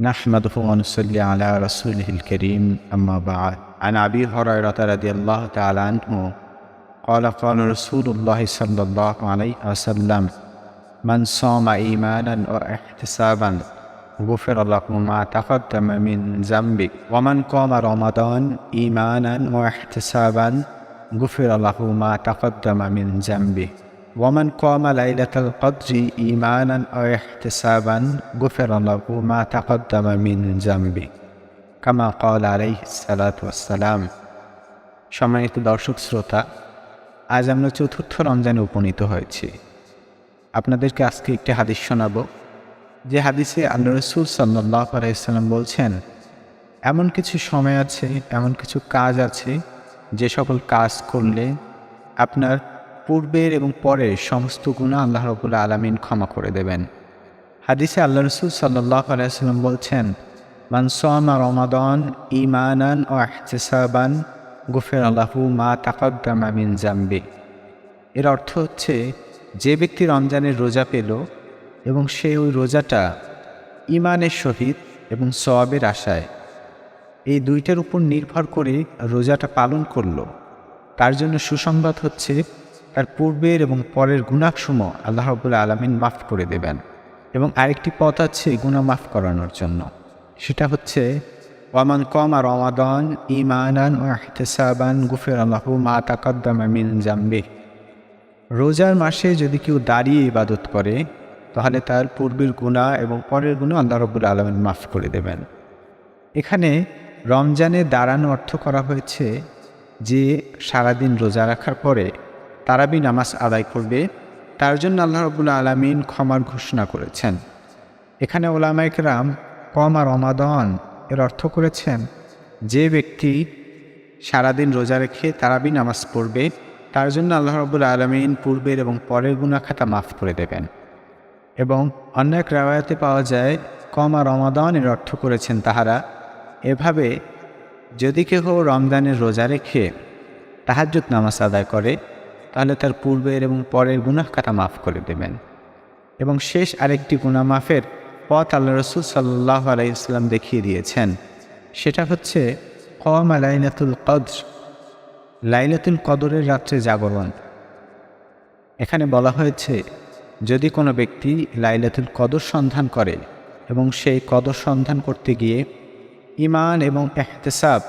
نحمده ونصلي على رسوله الكريم أما بعد. عن أبي هريرة رضي الله تعالى عنه قال قال رسول الله صلى الله عليه وسلم من صام إيمانا واحتسابا غفر له ما تقدم من ذنبه. ومن قام رمضان إيمانا واحتسابا غفر له ما تقدم من ذنبه. ومن قام ليلة القدر إيمانا أو احتسابا غفر له ما تقدم من ذنبه كما قال عليه الصلاة والسلام সম্মানিত দর্শক শ্রোতা আজ আমরা চতুর্থ রমজানে উপনীত হয়েছি আপনাদেরকে আজকে একটি হাদিস শোনাব যে হাদিসে আল্লাহ রসুল সাল্লাহ আলাইসাল্লাম বলছেন এমন কিছু সময় আছে এমন কিছু কাজ আছে যে সকল কাজ করলে আপনার পূর্বের এবং পরের সমস্ত গুণা আল্লাহ রবুল্লা আলমিন ক্ষমা করে দেবেন। হাদিসে আল্লাহ রসুল সাল্লাহ আলাইসাল্লাম বলছেন মানসামা রমাদন ইমানান ও আহতেসাবান গুফের আল্লাহু মা তাকাদ্দামা মিন জাম্বি। এর অর্থ হচ্ছে, যে ব্যক্তি রমজানের রোজা পেল এবং সে ওই রোজাটা ইমানের সহিত এবং সওয়াবের আশায় এই দুইটার উপর নির্ভর করে রোজাটা পালন করল। তার জন্য সুসংবাদ হচ্ছে তার পূর্বের এবং পরের গুণাসমূহ আল্লাহ রবুল্লা আলমিন মাফ করে দেবেন। এবং আরেকটি পথ আছে গুণা মাফ করানোর জন্য। সেটা হচ্ছে, ওয়ামান কম আর রমাদন ইমানান ও আহতেসাবান গুফের আল্লাহু মা তাকদ্দামা মিন জাম্বে রোজার মাসে যদি কেউ দাঁড়িয়ে ইবাদত করে, তাহলে তার পূর্বের গুণা এবং পরের গুণা আল্লাহ রবুল আলমিন মাফ করে দেবেন। এখানে রমজানে দাঁড়ানো অর্থ করা হয়েছে যে সারাদিন রোজা রাখার পরে তারাবি নামাজ আদায় করবে, তার জন্য আল্লাহ রবুল্লা আলমিন ক্ষমার ঘোষণা করেছেন। এখানে ওলামাইকরাম কম আর রমাদন এর অর্থ করেছেন, যে ব্যক্তি সারাদিন রোজা রেখে তারাবি নামাজ পড়বে, তার জন্য আল্লাহ রবুল্লা আলমিন পূর্বের এবং পরের গুণা খাতা মাফ করে দেবেন। এবং অন্য এক রাওয়ায়াতে পাওয়া যায়, কম আর রমাদন এর অর্থ করেছেন তাহারা, এভাবে যদি কেউ রমজানের রোজা রেখে তাহাজ্জুদ নামাজ আদায় করে তাহলে তার পূর্বের এবং পরের গুনাহ কাটা মাফ করে দেবেন। এবং শেষ আরেকটি গুনাহ মাফের পথ আল্লাহ রসুল সাল্লাহ আলাইসলাম দেখিয়ে দিয়েছেন। সেটা হচ্ছে কম লাইলাতুল কদর, লাইলাতুল কদরের রাত্রে জাগরণ। এখানে বলা হয়েছে, যদি কোনো ব্যক্তি লাইলাতুল কদর সন্ধান করে এবং সেই কদর সন্ধান করতে গিয়ে ইমান এবং এহতেসাব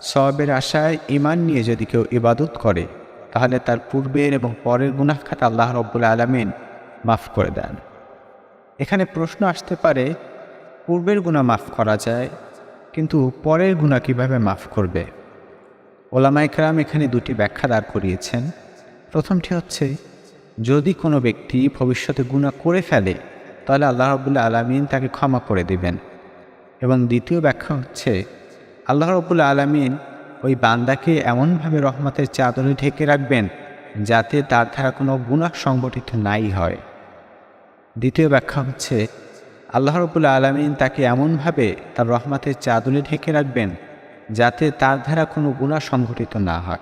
সবের আশায় ইমান নিয়ে যদি কেউ ইবাদত করে তাহলে তার পূর্বের এবং পরের গুনাহ খাতা আল্লাহ রব্বুল আলমিন মাফ করে দেন। এখানে প্রশ্ন আসতে পারে, পূর্বের গুণা মাফ করা যায়, কিন্তু পরের গুণা কীভাবে মাফ করবে? ওলামাইকরাম এখানে দুটি ব্যাখ্যা দাঁড় করিয়েছেন। প্রথমটি হচ্ছে, যদি কোনো ব্যক্তি ভবিষ্যতে গুণা করে ফেলে, তাহলে আল্লাহ রবুল্লা আলমিন তাকে ক্ষমা করে দেবেন। এবং দ্বিতীয় ব্যাখ্যা হচ্ছে, আল্লাহ রবুল্লা আলমিন বান্দাকে এমনভাবে রহমতের চাদরে ঢেকে রাখবেন যাতে তার দ্বারা কোনো গুণা সংগঠিত নাই হয়। দ্বিতীয় ব্যাখ্যা হচ্ছে, আল্লাহ রবুল্লা আলমিন তাকে এমনভাবে তার রহমতের চাদরে ঢেকে রাখবেন যাতে তার দ্বারা কোনো গুণা সংঘটিত না হয়।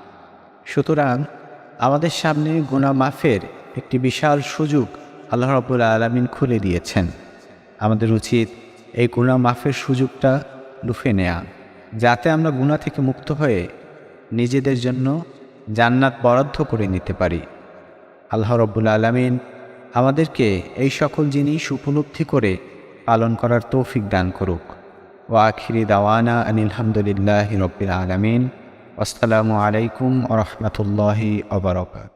সুতরাং আমাদের সামনে গুণা মাফের একটি বিশাল সুযোগ আল্লাহ রবুল্লা আলমিন খুলে দিয়েছেন। আমাদের উচিত এই গুণা মাফের সুযোগটা লুফে নেয়া। যাতে আমরা গুণা থেকে মুক্ত হয়ে নিজেদের জন্য জান্নাত বরাদ্দ করে নিতে পারি। আল্লাহ রব্বুল আলমিন আমাদেরকে এই সকল জিনিস উপলব্ধি করে পালন করার তৌফিক দান করুক। ও আখিরি দাওয়ানা আনিলহামদুলিল্লাহ রব্বিল আলমিন। আসসালামু আলাইকুম ওরহমতুল্লাহি অবরকাত